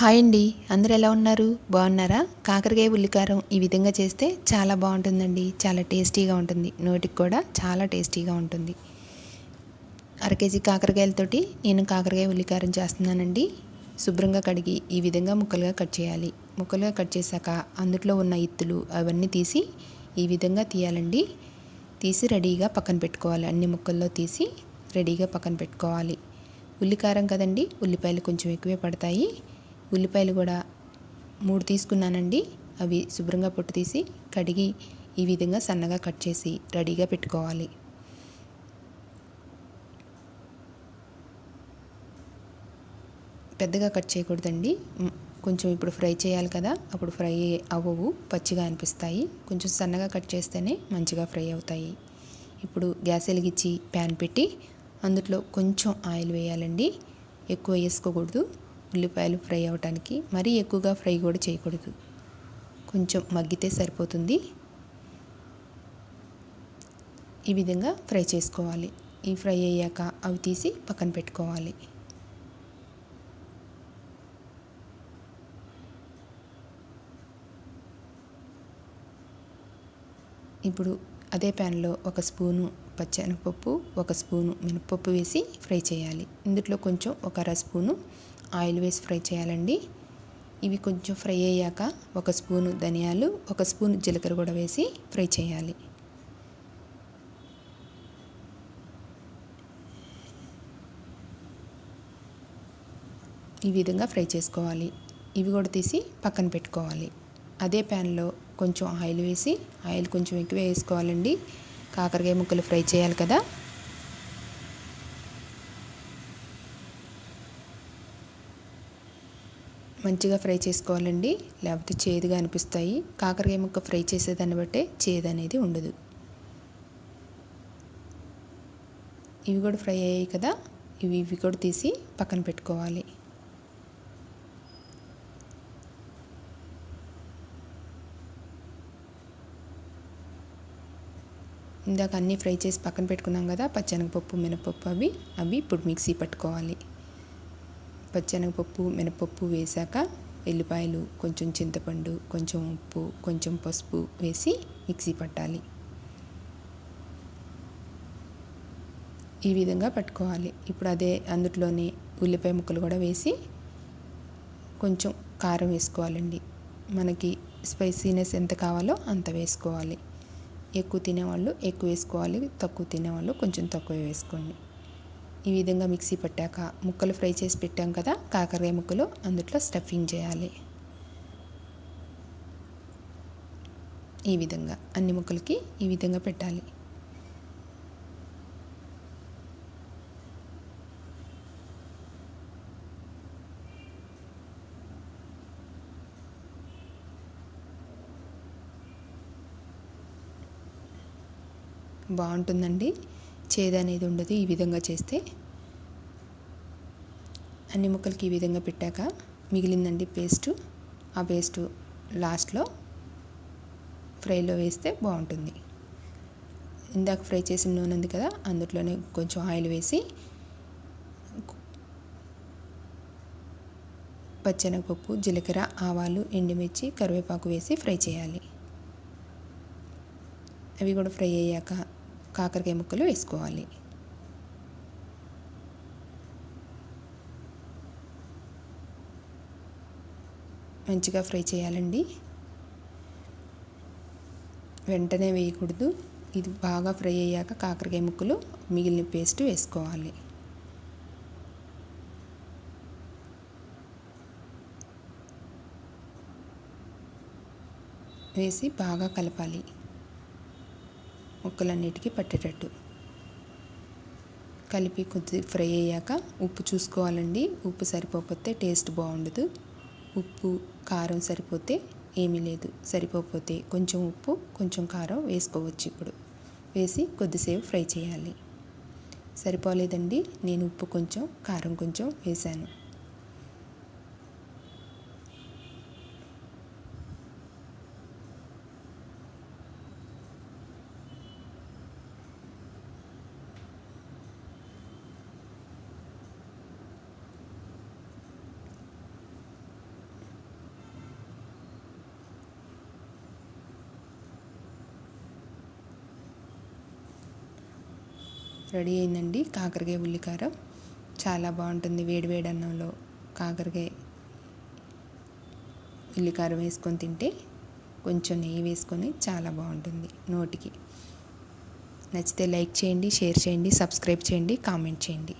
Hi అండి. అందరూ ఎలా ఉన్నారు? బాగున్నారా? కాకరకాయ ఉల్లికారం ఈ విధంగా చేస్తే చాలా బాగుంటుందండి. చాలా టేస్టీగా ఉంటుంది. నోటికి కూడా చాలా టేస్టీగా ఉంటుంది. అర కేజీ కాకరకాయలతోటి నేను కాకరకాయ ఉల్లికారం చేస్తున్నానండి. శుభ్రంగా కడిగి ఈ విధంగా ముక్కలుగా కట్ చేయాలి. ముక్కలుగా కట్ చేశాక అందులో ఉన్న ఇత్తులు అవన్నీ తీసి ఈ విధంగా తీయాలండి. తీసి రెడీగా పక్కన పెట్టుకోవాలి. అన్ని ముక్కల్లో తీసి రెడీగా పక్కన పెట్టుకోవాలి. ఉల్లికారం కదండి? ఉల్లిపాయలు కొంచెం ఎక్కువే పడతాయి. ఉల్లిపాయలు కూడా మూడు తీసుకున్నానండి. అవి శుభ్రంగా పొట్టు తీసి కడిగి ఈ విధంగా సన్నగా కట్ చేసి రెడీగా పెట్టుకోవాలి. పెద్దగా కట్ చేయకూడదండి. కొంచెం ఇప్పుడు ఫ్రై చేయాలి కదా అప్పుడు ఫ్రై అవ్వవు పచ్చిగా అనిపిస్తాయి. కొంచెం సన్నగా కట్ చేస్తేనే మంచిగా ఫ్రై అవుతాయి. ఇప్పుడు గ్యాస్ వెలిగించి ప్యాన్ పెట్టి అందులో కొంచెం ఆయిల్ వేయాలండి. ఎక్కువ వేసుకోకూడదు. ఉల్లిపాయలు ఫ్రై అవ్వటానికి మరీ ఎక్కువగా ఫ్రై కూడా చేయకూడదు. కొంచెం మగ్గితే సరిపోతుంది. ఈ విధంగా ఫ్రై చేసుకోవాలి. ఈ ఫ్రై అయ్యాక అవి తీసి పక్కన పెట్టుకోవాలి. ఇప్పుడు అదే ప్యాన్లో ఒక స్పూను పచ్చెనగపప్పు ఒక స్పూను మినపప్పు వేసి ఫ్రై చేయాలి. ఇందులో కొంచెం ఒక అర స్పూను ఆయిల్ వేసి ఫ్రై చేయాలండి. ఇవి కొంచెం ఫ్రై అయ్యాక ఒక స్పూను ధనియాలు ఒక స్పూన్ జీలకర్ర కూడా వేసి ఫ్రై చేయాలి. ఈ విధంగా ఫ్రై చేసుకోవాలి. ఇవి కూడా తీసి పక్కన పెట్టుకోవాలి. అదే ప్యాన్లో కొంచెం ఆయిల్ వేసి ఆయిల్ కొంచెం ఎక్కువ వేసుకోవాలండి. కాకరకాయ ముక్కలు ఫ్రై చేయాలి కదా. మంచిగా ఫ్రై చేసుకోవాలండి. లేకపోతే చేదుగా అనిపిస్తాయి. కాకరకాయ ముక్క ఫ్రై చేసేదాన్ని బట్టే చేదు అనేది ఉండదు. ఇవి కూడా ఫ్రై అయ్యాయి కదా. ఇవి ఇవి కూడా తీసి పక్కన పెట్టుకోవాలి. ఇందాక అన్నీ ఫ్రై చేసి పక్కన పెట్టుకున్నాం కదా. పచ్చనగపప్పు మినపప్పు అవి అవి ఇప్పుడు మిక్సీ పట్టుకోవాలి. పచ్చెనగపప్పు మినపప్పు వేశాక ఎల్లిపాయలు కొంచెం చింతపండు కొంచెం ఉప్పు కొంచెం పసుపు వేసి మిక్సీ పట్టాలి. ఈ విధంగా పట్టుకోవాలి. ఇప్పుడు అదే అందులోనే ఉల్లిపాయ ముక్కలు కూడా వేసి కొంచెం కారం వేసుకోవాలండి. మనకి స్పైసీనెస్ ఎంత కావాలో అంత వేసుకోవాలి. ఎక్కువ తినేవాళ్ళు ఎక్కువ వేసుకోవాలి తక్కువ తినేవాళ్ళు కొంచెం తక్కువ వేసుకోండి. ఈ విధంగా మిక్సీ పట్టాక ముక్కలు ఫ్రై చేసి పెట్టాం కదా కాకరకాయ ముక్కలు అందులో స్టఫింగ్ చేయాలి. ఈ విధంగా అన్ని ముక్కలకి ఈ విధంగా పెట్టాలి. బాగుంటుందండి. చేదు అనేది ఉండదు. ఈ విధంగా చేస్తే అన్ని ముక్కలకి ఈ విధంగా పెట్టాక మిగిలిందండి పేస్టు ఆ పేస్టు లాస్ట్లో ఫ్రైలో వేస్తే బాగుంటుంది. ఇందాక ఫ్రై చేసిన నూనె ఉంది కదా అందులోనే కొంచెం ఆయిల్ వేసి పచ్చెనగపప్పు జీలకర్ర ఆవాలు ఎండుమిర్చి కరివేపాకు వేసి ఫ్రై చేయాలి. అవి కూడా ఫ్రై అయ్యాక కాకరకాయ ముక్కలు వేసుకోవాలి. మంచిగా ఫ్రై చేయాలండి. వెంటనే వేయకూడదు. ఇది బాగా ఫ్రై అయ్యాక కాకరకాయ ముక్కలు మిగిలిన పేస్ట్ వేసుకోవాలి. వేసి బాగా కలపాలి. ముక్కలన్నిటికీ పట్టేటట్టు. కలిపి కొద్ది ఫ్రై అయ్యాక ఉప్పు చూసుకోవాలండి. ఉప్పు సరిపోతే టేస్ట్ బాగుండదు. ఉప్పు కారం సరిపోతే ఏమీ లేదు. సరిపోతే కొంచెం ఉప్పు కొంచెం కారం వేసుకోవచ్చు ఇప్పుడు. వేసి కొద్దిసేపు ఫ్రై చేయాలి. సరిపోలేదండి. నేను ఉప్పు కొంచెం కారం కొంచెం వేశాను. రెడీ అయిందండి కాకరకాయ ఉల్లికారం. చాలా బాగుంటుంది వేడివేడి అన్నంలో కాకరకాయ ఉల్లికారం వేసుకొని తింటే కొంచెం నెయ్యి వేసుకొని చాలా బాగుంటుంది నోటికి. నచ్చితే లైక్ చేయండి షేర్ చేయండి సబ్స్క్రైబ్ చేయండి కామెంట్ చేయండి.